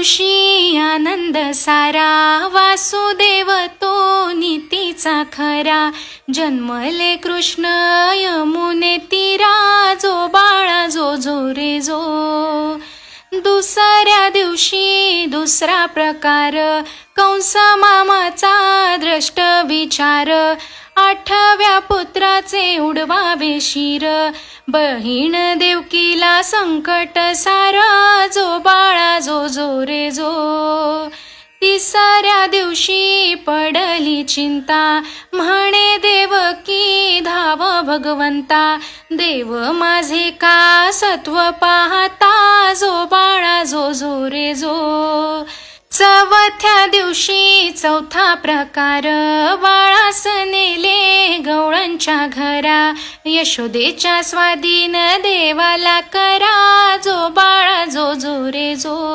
ऋषी आनंद सारा वासुदेव तो नीतीचा खरा. जन्मले कृष्ण यमुने तीरा जो बाळा जो जो रे जो. दुसऱ्या दिवशी दुसरा प्रकार कंस मामाचा द्रष्ट विचार. आठव्या पुत्राचे उडवावे शिर. बहीण देवकीला संकट सारा जो बाळा जो जो रे जो. तिसऱ्या दिवशी पडली चिंता. म्हणे देव की धाव भगवंता. देव माझे का सत्व पाहता? जो बाळा जो जो रे जो. चौथ्या दिवशी चौथा प्रकार. बाळास नेले गवळांच्या घरा. यशोदेच्या स्वाधीन देवाला करा. जो बाळा जो जो रे जो.